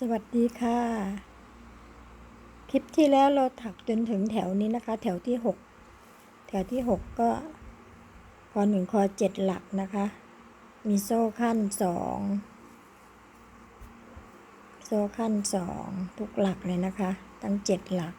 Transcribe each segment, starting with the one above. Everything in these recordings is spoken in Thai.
สวัสดีค่ะ คลิปที่แล้วเราถักจนถึงแถวนี้นะคะ แถวที่หกแถวที่หกก็คอหนึ่งคอเจ็ดหลักนะคะ มีโซ่ขั้นสองโซ่ขั้นสองทุกหลักเลยนะคะ ตั้งเจ็ดหลัก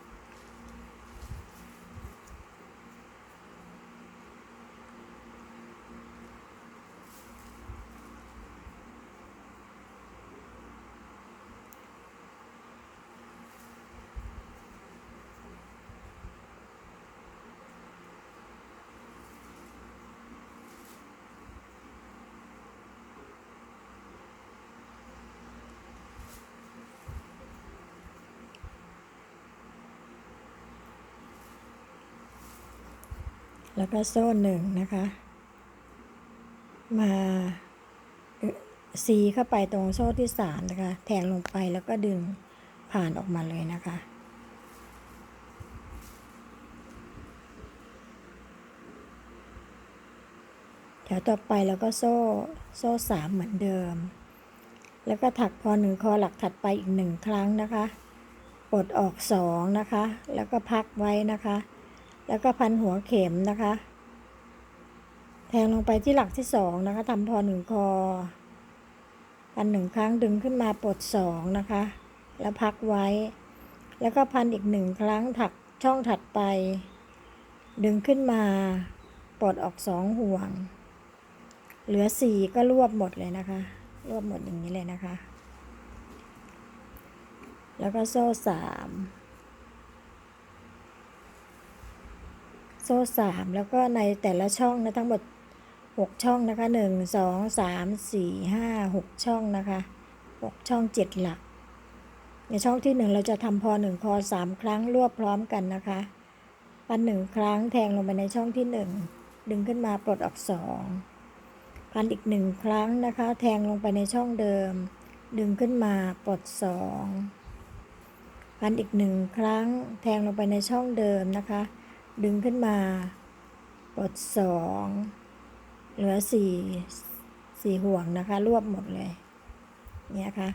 แล้วก็โซ่หนึ่งนะคะ มาซีเข้าไปตรงโซ่ที่สามนะคะ แทงลงไปแล้วก็ดึงผ่านออกมาเลยนะคะ แถวต่อไปแล้วก็โซ่โซ่สามเหมือนเดิม แล้วก็ถักพอหนึ่งคอหลักถัดไปอีกหนึ่งครั้งนะคะ ปลดออกสองนะคะ แล้วก็พักไว้นะคะ แล้วก็พันหัวเข็มนะคะ แทงลงไปที่หลักที่สองนะคะทำพอหนึ่งคอ พันหนึ่งครั้งดึงขึ้นมาปลดสองนะคะ แล้วพักไว้ แล้วก็พันอีกหนึ่งครั้งถักช่องถัดไป ดึงขึ้นมาปลดออกสองห่วง เหลือสี่ก็รวบหมดเลยนะคะ รวบหมดอย่างนี้เลยนะคะ แล้วก็โซ่สาม โซ่สามแล้วก็ในแต่ละช่องนะทั้งหมดหกช่องนะคะหนึ่งสองสามสี่ห้าหกช่องนะคะหกช่องเจ็ดหลัก ในช่องที่หนึ่งเราจะทำพอหนึ่งคอสามครั้งรวบพร้อมกันนะคะพันหนึ่งครั้งแทงลงไปในช่องที่หนึ่งดึงขึ้นมาปลดออกสองพันอีกหนึ่งครั้งนะคะ แทงลงไปในช่องเดิม ดึงขึ้นมาปลดสองพันอีกหนึ่งครั้ง แทงลงไปในช่องเดิมนะคะ ดึงขึ้นมา ปลดสองเหลือสี่สี่ห่วงนะคะ รวบหมดเลยเนี่ยค่ะ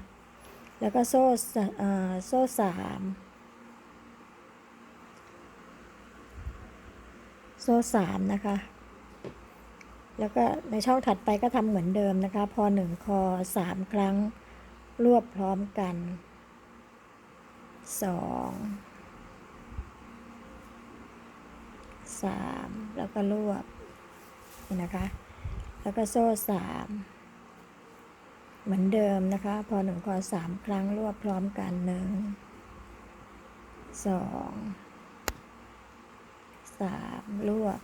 แล้วก็โซ่โซ่สามโซ่สามนะคะ แล้วก็ในช่องถัดไปก็ทำเหมือนเดิมนะคะ พอหนึ่งคอสามครั้ง รวบพร้อมกันสอง สามแล้วก็รวบนี่นะคะ แล้วก็โซ่สามเหมือนเดิมนะคะ พอหนึ่งคอสามครั้งรวบพร้อมกันหนึ่งสองสามรวบ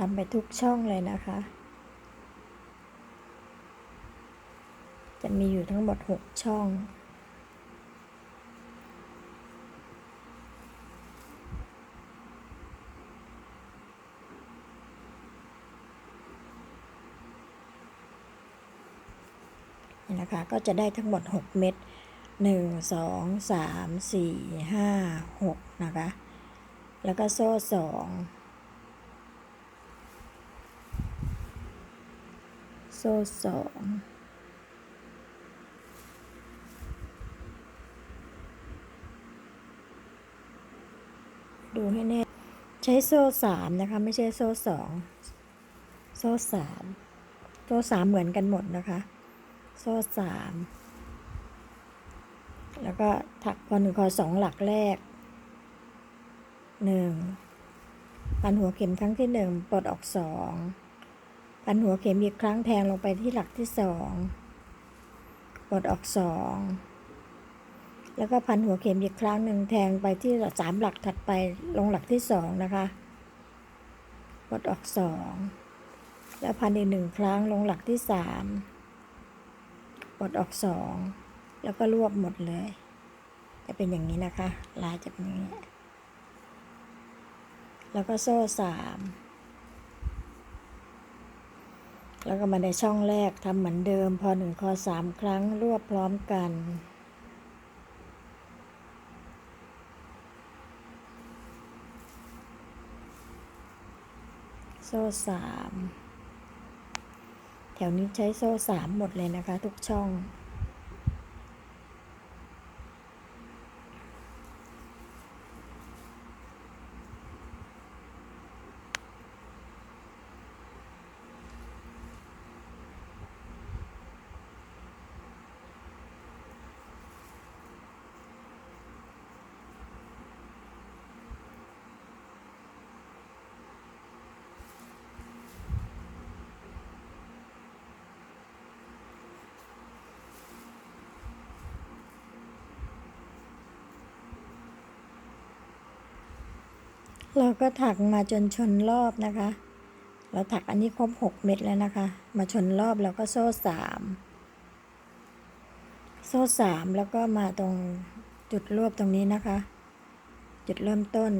ทำไปทุกช่องเลยนะคะ จะมีอยู่ทั้งหมด 6 ช่องนี่นะคะ ก็จะได้ทั้งหมด 6 เม็ด1 2 3 4 5 6 นะคะ แล้วก็โซ่ 2 โซ่สองดูให้แน่ ใช้โซ่สามนะคะ ไม่ใช่โซ่สองโซ่สามโซ่สามเหมือนกันหมดนะคะ โซ่สามแล้วก็ถักพอหนึ่งคอสองหลักแรกหนึ่งพันหัวเข็มครั้งที่หนึ่งปลดออกสอง พันหัวเข็มอีกครั้งแทงลงไปที่หลักที่สองปลดออกสองแล้วก็พันหัวเข็มอีกครั้งหนึ่งแทงไปที่สามหลักถัดไปลงหลักที่สองนะคะปลดออกสองแล้วพันอีกหนึ่งครั้งลงหลักที่สามปลดออกสองแล้วก็รวบหมดเลย จะเป็นอย่างนี้นะคะ ลายจะเป็นอย่างนี้ แล้วก็โซ่สาม แล้วก็มาในช่องแรกทำเหมือนเดิม พอหนึ่งคอสามครั้งรวบพร้อมกันโซ่สามแถวนี้ใช้โซ่สามหมดเลยนะคะ ทุกช่อง เราก็ถักมาจนชนรอบนะคะ เราถักอันนี้ครบหกเม็ดแล้วนะคะ มาชนรอบแล้วก็โซ่สามโซ่สามแล้วก็มาตรงจุดรวบตรงนี้นะคะ จุดเริ่มต้น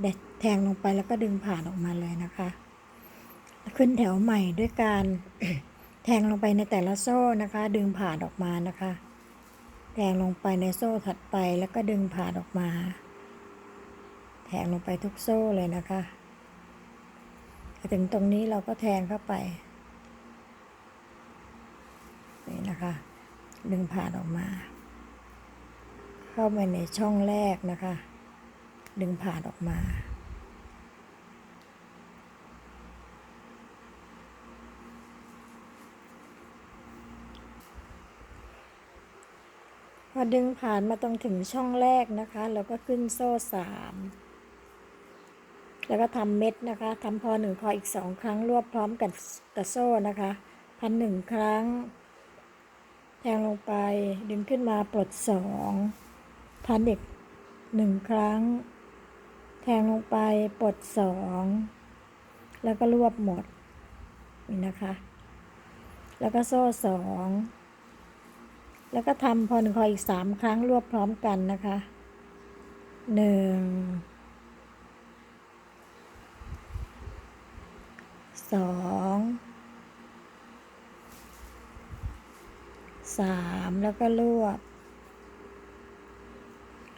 เด็ดแทงลงไปแล้วก็ดึงผ่านออกมาเลยนะคะ ขึ้นแถวใหม่ด้วยการแทงลงไปในแต่ละโซ่นะคะ ดึงผ่านออกมานะคะ แทงลงไปในโซ่ถัดไปแล้วก็ดึงผ่านออกมา แทงลงไปทุกโซ่เลยนะคะถึงตรงนี้เราก็แทงเข้าไป นี่นะคะ ดึงผ่านออกมา เข้าไปในช่องแรกนะคะ ดึงผ่านออกมาพอดึงผ่านมาตรงถึงช่องแรกนะคะ เราก็ขึ้นโซ่สาม แล้วก็ทำเม็ดนะคะทำพอหนึ่งคออีกสองครั้งรวบพร้อมกับกับโซ่นะคะพันหนึ่งครั้ง แทงลงไปดึงขึ้นมาปลดสองพันเด็กหนึ่งครั้ง แทงลงไปปลดสองแล้วก็รวบหมดนี่นะคะ แล้วก็โซ่สองแล้วก็ทำพอหนึ่งคออีกสามครั้งรวบพร้อมกันนะคะหนึ่ง สองสามแล้วก็รวบ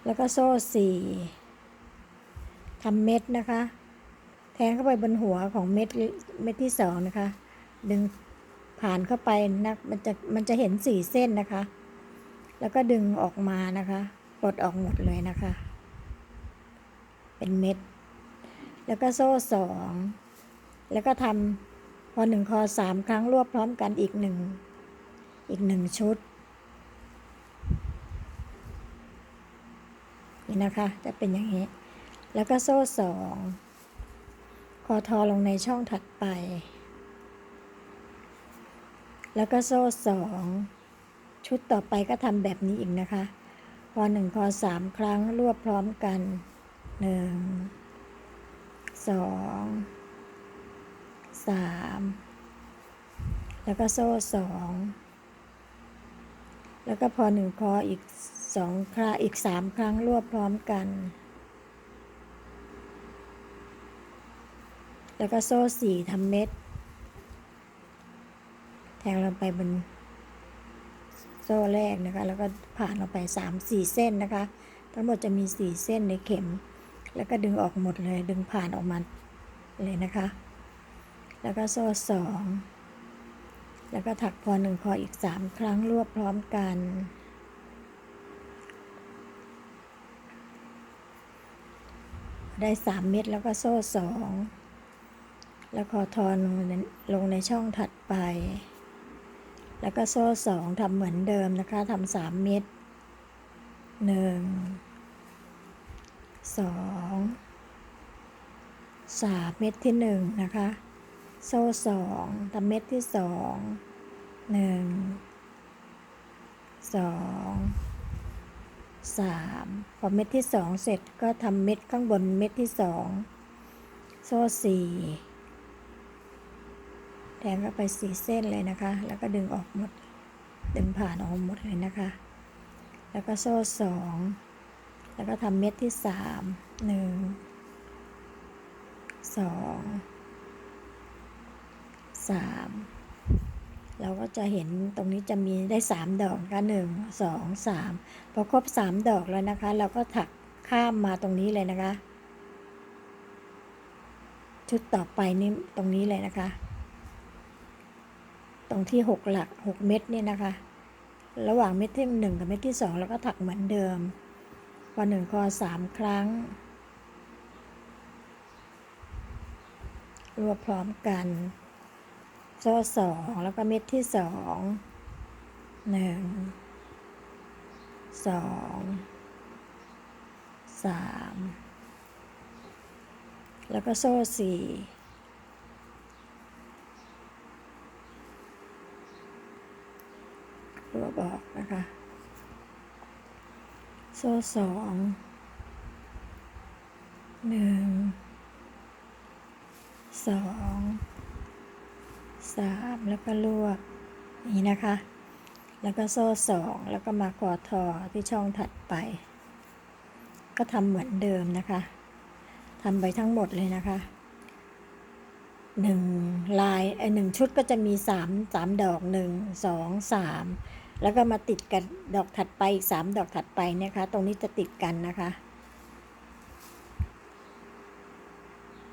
แล้วก็โซ่สี่ทำเม็ดนะคะ แทงเข้าไปบนหัวของเม็ดเม็ดที่สองนะคะ ดึงผ่านเข้าไปนะมันจะมันจะเห็นสี่เส้นนะคะ แล้วก็ดึงออกมานะคะปลดออกหมดเลยนะคะ เป็นเม็ด แล้วก็โซ่สอง แล้วก็ทำพอหนึ่งคอสามครั้งรวบพร้อมกันอีกหนึ่งอีกหนึ่งชุด นี่นะคะ จะเป็นอย่างนี้ แล้วก็โซ่สองคอทอลงในช่องถัดไป แล้วก็โซ่สองชุดต่อไปก็ทำแบบนี้อีกนะคะพอหนึ่งคอสามครั้งรวบพร้อมกันหนึ่งสอง สามแล้วก็โซ่สองแล้วก็พอหนึ่งคออีกสองครั้งอีกสามครั้งรวบพร้อมกัน แล้วก็โซ่สี่ทำเม็ด แทงลงไปบนโซ่แรกนะคะ แล้วก็ผ่านออกไปสามสี่เส้นนะคะ ทั้งหมดจะมีสี่เส้นในเข็ม แล้วก็ดึงออกหมดเลย ดึงผ่านออกมาเลยนะคะ แล้วก็โซ่สองแล้วก็ถักพอหนึ่งคออีกสามครั้งรวบพร้อมกัน ได้สามเม็ดแล้วก็โซ่สองแล้วคอทอนลงในลงในช่องถัดไป แล้วก็โซ่สองทำเหมือนเดิมนะคะทำสามเม็ดหนึ่งสองสามเม็ดที่หนึ่งนะคะ โซ่สองทำเม็ดที่สองหนึ่งสองสามพอเม็ดที่สองเสร็จก็ทำเม็ดข้างบนเม็ดที่สองโซ่สี่แทงเข้าไปสี่เส้นเลยนะคะ แล้วก็ดึงออกหมด ดึงผ่านออกหมดเลยนะคะ แล้วก็โซ่สองแล้วก็ทำเม็ดที่สามหนึ่งสอง สามเราก็จะเห็นตรงนี้จะมีได้สามดอกนะคะหนึ่งสองสามพอครบสามดอกแล้วนะคะ เราก็ถักข้ามมาตรงนี้เลยนะคะ ชุดต่อไปนี่ตรงนี้เลยนะคะ ตรงที่หกหลักหกเม็ดเนี่ยนะคะ ระหว่างเม็ดที่หนึ่งกับเม็ดที่สองเราก็ถักเหมือนเดิมพอหนึ่งคอสามครั้ง รวบพร้อมกัน โซ่สองแล้วก็เม็ดที่สองหนึ่งสองสามแล้วก็โซ่สี่รวบอกนะคะ โซ่สองหนึ่งสอง สามแล้วก็รวบอย่างนี้นะคะ แล้วก็โซ่สองแล้วก็มากอดทอที่ช่องถัดไป ก็ทำเหมือนเดิมนะคะทำไปทั้งหมดเลยนะคะหนึ่งลายไอหนึ่งชุดก็จะมีสามสามดอกหนึ่งสองสามแล้วก็มาติดกันดอกถัดไปอีกสามดอกถัดไปนะคะ ตรงนี้จะติดกันนะคะ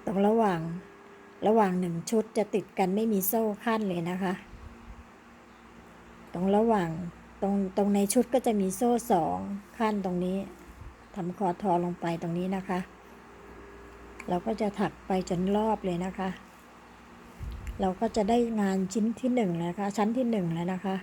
ตรงระหว่าง ระหว่างหนึ่งชุดจะติดกันไม่มีโซ่ขั้นเลยนะคะ ตรงระหว่างตรงตรงในชุดก็จะมีโซ่สองขั้นตรงนี้ทำคอทอลงไปตรงนี้นะคะ เราก็จะถักไปจนรอบเลยนะคะ เราก็จะได้งานชิ้นที่หนึ่งแล้วนะคะชั้นที่หนึ่งแล้วนะคะ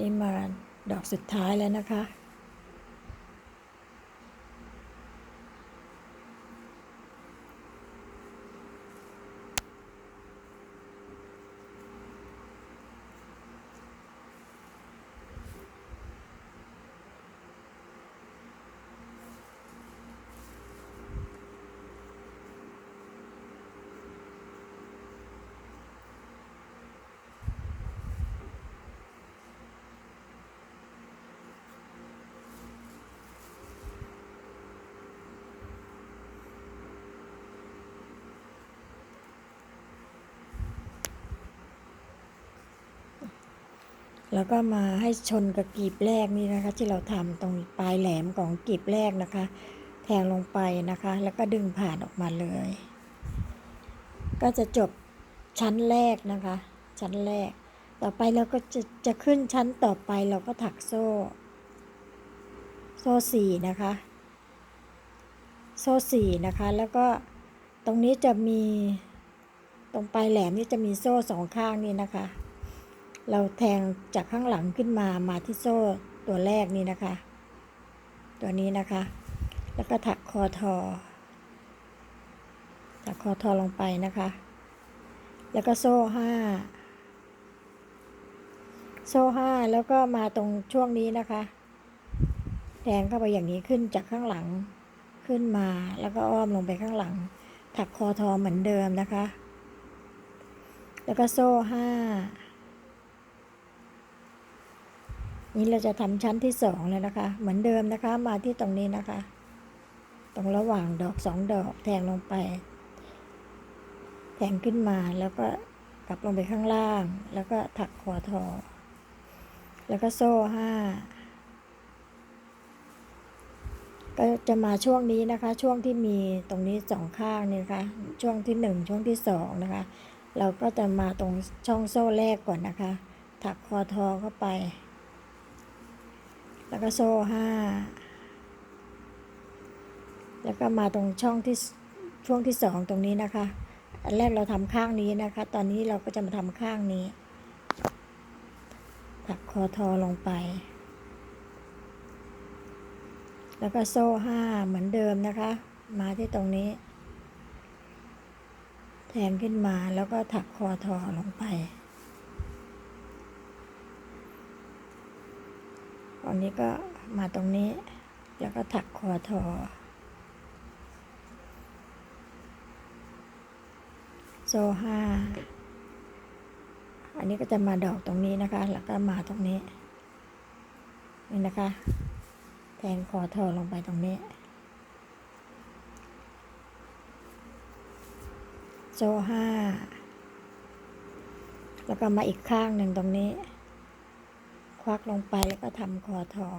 นี้มาดอกสุดท้ายแล้วนะคะ แล้วก็มาให้ชนกับกลีบแรกนี่นะคะ ที่เราทำตรงปลายแหลมของกลีบแรกนะคะ แทงลงไปนะคะ แล้วก็ดึงผ่านออกมาเลย ก็จะจบชั้นแรกนะคะ ชั้นแรก ต่อไปเราก็จะจะขึ้นชั้นต่อไปเราก็ถักโซ่ โซ่สี่นะคะ โซ่สี่นะคะ แล้วก็ตรงนี้จะมีตรงปลายแหลมนี่จะมีโซ่สองข้างนี่นะคะ เราแทงจากข้างหลังขึ้นมามาที่โซ่ตัวแรกนี่นะคะ ตัวนี้นะคะ แล้วก็ถักคอทอ ถักคอทอลงไปนะคะ แล้วก็โซ่ห้าโซ่ห้าแล้วก็มาตรงช่วงนี้นะคะแทงเข้าไปอย่างนี้ขึ้นจากข้างหลังขึ้นมาแล้วก็อ้อมลงไปข้างหลัง ถักคอทอเหมือนเดิมนะคะ แล้วก็โซ่ห้า นี่เราจะทำชั้นที่สองเลยนะคะ เหมือนเดิมนะคะ มาที่ตรงนี้นะคะ ตรงระหว่างดอกสองดอกแทงลงไป แทงขึ้นมาแล้วก็กลับลงไปข้างล่าง แล้วก็ถักคอทอ แล้วก็โซ่ห้าก็จะมาช่วงนี้นะคะ ช่วงที่มีตรงนี้สองข้างนี่นะคะช่วงที่หนึ่งช่วงที่สองนะคะ เราก็จะมาตรงช่องโซ่แรกก่อนนะคะ ถักคอทอเข้าไป แล้วก็โซ่ห้า แล้วก็มาตรงช่องที่ช่วงที่สองตรงนี้นะคะ อันแรกเราทำข้างนี้นะคะ ตอนนี้เราก็จะมาทำข้างนี้ ถักคอทอลงไป แล้วก็โซ่ห้าเหมือนเดิมนะคะ มาที่ตรงนี้ แทงขึ้นมาแล้วก็ถักคอทอลงไป ตอนนี้ก็มาตรงนี้ แล้วก็ถักคอทอ โซ่ห้าอันนี้ก็จะมาดอกตรงนี้นะคะ แล้วก็มาตรงนี้ นี่นะคะ แทงคอทอลงไปตรงนี้ โซ่ห้าแล้วก็มาอีกข้างหนึ่งตรงนี้ วักลงไปแล้วก็ทำคอทอ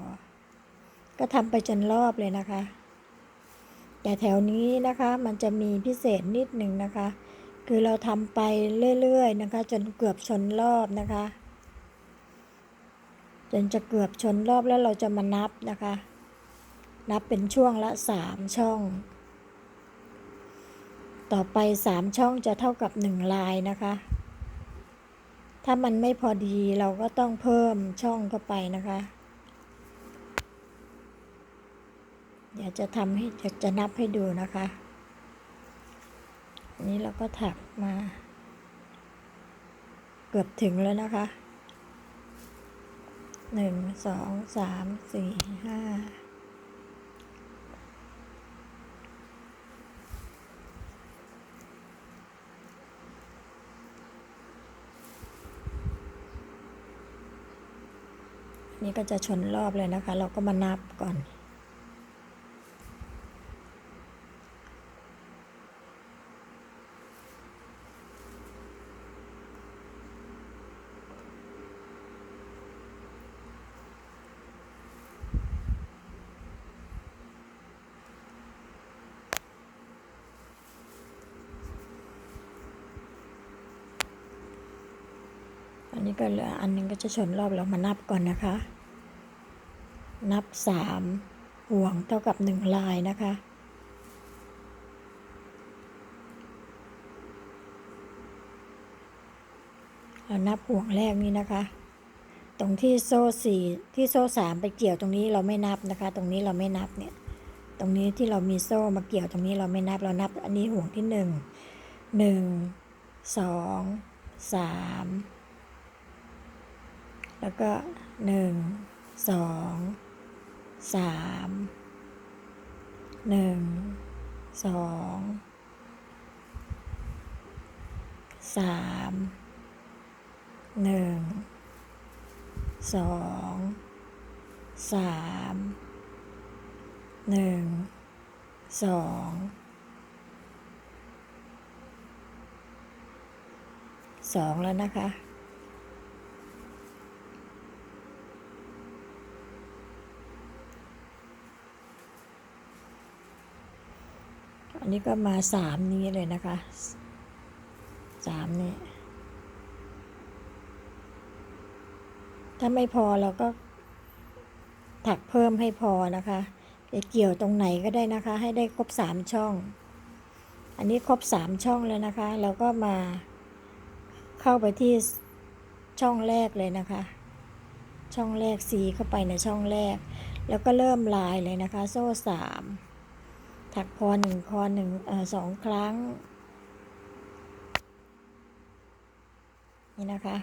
ก็ทำไปจนรอบเลยนะคะ แต่แถวนี้นะคะมันจะมีพิเศษนิดหนึ่งนะคะ คือเราทำไปเรื่อยๆนะคะ จนเกือบชนรอบนะคะ จนจะเกือบชนรอบแล้วเราจะมานับนะคะ นับเป็นช่วงละสามช่อง ต่อไปสามช่องจะเท่ากับหนึ่งลายนะคะ ถ้ามันไม่พอดีเราก็ต้องเพิ่มช่องเข้าไปนะคะ เดี๋ยวจะทำให้จะจะนับให้ดูนะคะนนี้เราก็ถักมา เกือบถึงแล้วนะคะหนึ่งสองสามสี่ห้า นี่ก็จะชนรอบเลยนะคะ เราก็มานับก่อน ก็เหลืออันหนึงก็จะชนรอบเรามานับก่อนนะคะ นับสามห่วงเท่ากับหนึ่งลายนะคะเรานับห่วงแรกนี้นะคะ ตรงที่โซ่สี่ที่โซ่สามไปเกี่ยวตรงนี้เราไม่นับนะคะ ตรงนี้เราไม่นับเนี่ย ตรงนี้ที่เรามีโซ่มาเกี่ยวตรงนี้เราไม่นับเรานับ อันนี้ห่วงที่หนึ่งหนึ่งสองสาม แล้วก็หนึ่งสองสามหนึ่งสองสามหนึ่งสองสามหนึ่งสองสองแล้วนะคะ อั นี้ก็มาสามนี้เลยนะคะสามนี้ ถ้าไม่พอเราก็ถักเพิ่มให้พอนะคะจะเกี่ยวตรงไหนก็ได้นะคะ ให้ได้ครบสามช่อง อันนี้ครบสามช่องแล้วนะคะ เราก็มาเข้าไปที่ช่องแรกเลยนะคะ ช่องแรกสีเข้าไปในช่องแรก แล้วก็เริ่มลายเลยนะคะ โซ่สาม ถักพอหนึ่งคอหนึ่งสองครั้ง นี่นะคะ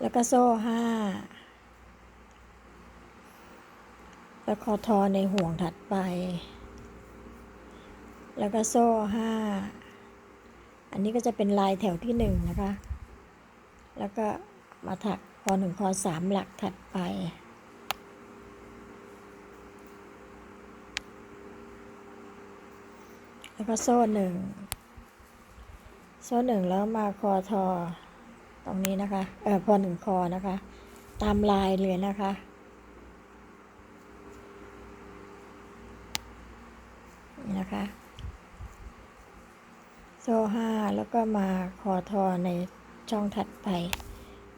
แล้วก็โซ่ห้าแล้วคอทอในห่วงถัดไป แล้วก็โซ่ห้าอันนี้ก็จะเป็นลายแถวที่หนึ่งนะคะ แล้วก็มาถักคอหนึ่งคอสามหลักถัดไป แล้ว ก็โซ่หนึ่ง โซ่หนึ่งแล้วมาคอทอ ตรงนี้นะคะ เออพอหนึ่งคอนะคะ ตามลายเลยนะคะ นี่นะคะ โซ่ห้าแล้วก็มาคอทอในช่องถัดไป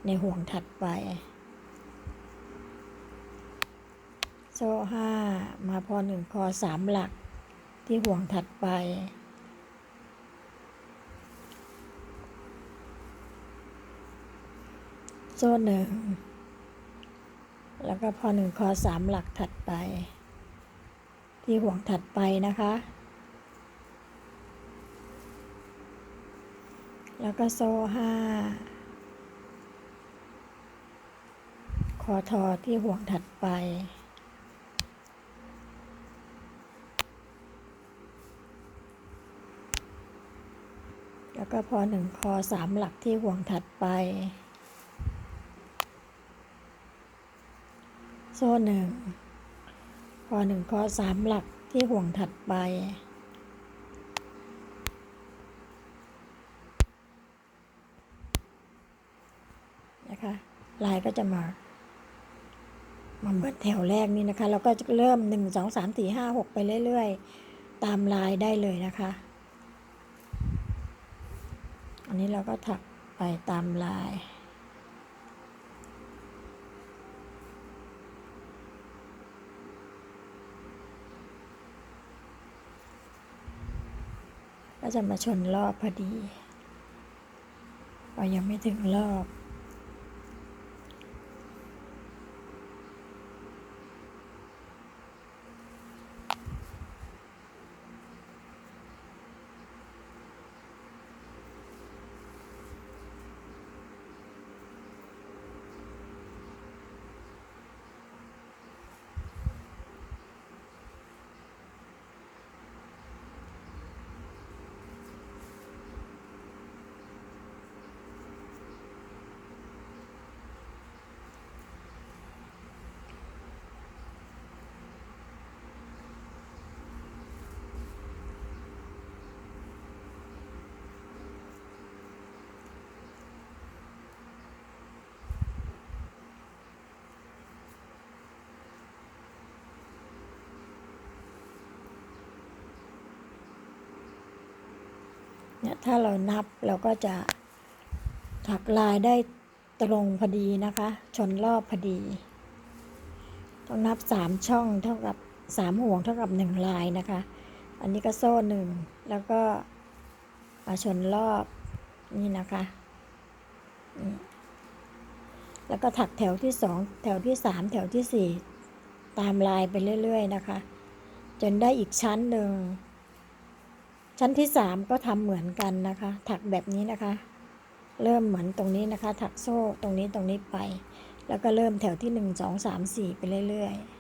ในห่วงถัดไป โซ่ห้ามาพอหนึ่งคอสามหลัก ที่ห่วงถัดไป โซ่หนึ่ง แล้วก็พอหนึ่งคอสามหลักถัดไป ที่ห่วงถัดไปนะคะ แล้วก็โซ่ห้าคอทอที่ห่วงถัดไป แล้ว ก็พอหนึ่งคอสามหลักที่ห่วงถัดไป โซ่หนึ่งพอหนึ่งคอสามหลักที่ห่วงถัดไปนะคะลายก็จะมามาเหมือนแถวแรกนี่นะคะ เราก็จะเริ่มหนึ่งสองสามสี่ห้าหกไปเรื่อย ๆ ตามลายได้เลยนะคะ อันนี้เราก็ถักไปตามลาย ก็จะมาชนรอบพอดีเรายังไม่ถึงรอบ เนี่ยถ้าเรานับเราก็จะถักลายได้ตรงพอดีนะคะ ชนรอบพอดี ต้องนับสามช่องเท่ากับสามห่วงเท่ากับหนึ่งลายนะคะ อันนี้ก็โซ่หนึ่งแล้วก็มาชนรอบนี่นะคะ แล้วก็ถักแถวที่สองแถวที่สามแถวที่สี่ตามลายไปเรื่อย ๆ นะคะ จนได้อีกชั้นหนึ่ง ชั้นที่สามก็ทำเหมือนกันนะคะ ถักแบบนี้นะคะ เริ่มเหมือนตรงนี้นะคะ ถักโซ่ตรงนี้ตรงนี้ไป แล้วก็เริ่มแถวที่หนึ่งสองสามสี่ไปเรื่อยๆ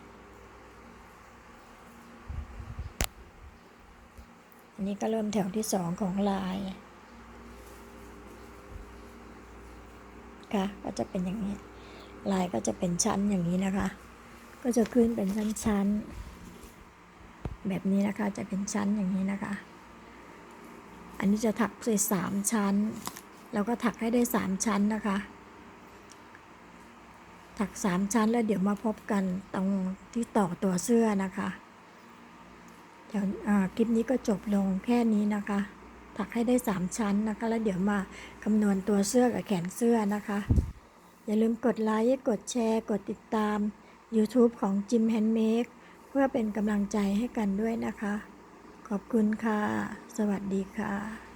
อันนี้ก็เริ่มแถวที่สองของลายค่ะก็จะเป็นอย่างนี้ ลายก็จะเป็นชั้นอย่างนี้นะคะ ก็จะขึ้นเป็นชั้นๆ แบบนี้นะคะ จะเป็นชั้นอย่างนี้นะคะ อันนี้จะถักใส่สามชั้น แล้วก็ถักให้ได้สามชั้นนะคะ ถักสามชั้นแล้วเดี๋ยวมาพบกันตรงที่ต่อตัวเสื้อนะคะเดี๋ยวอ่าคลิปนี้ก็จบลงแค่นี้นะคะ ถักให้ได้สามชั้นนะคะ แล้วเดี๋ยวมาคำนวณตัวเสื้อกับแขนเสื้อนะคะ อย่าลืมกดไลค์กดแชร์ กดติดตาม YouTube ของ Jim Handmake เพื่อเป็นกำลังใจให้กันด้วยนะคะ ขอบคุณค่ะ สวัสดีค่ะ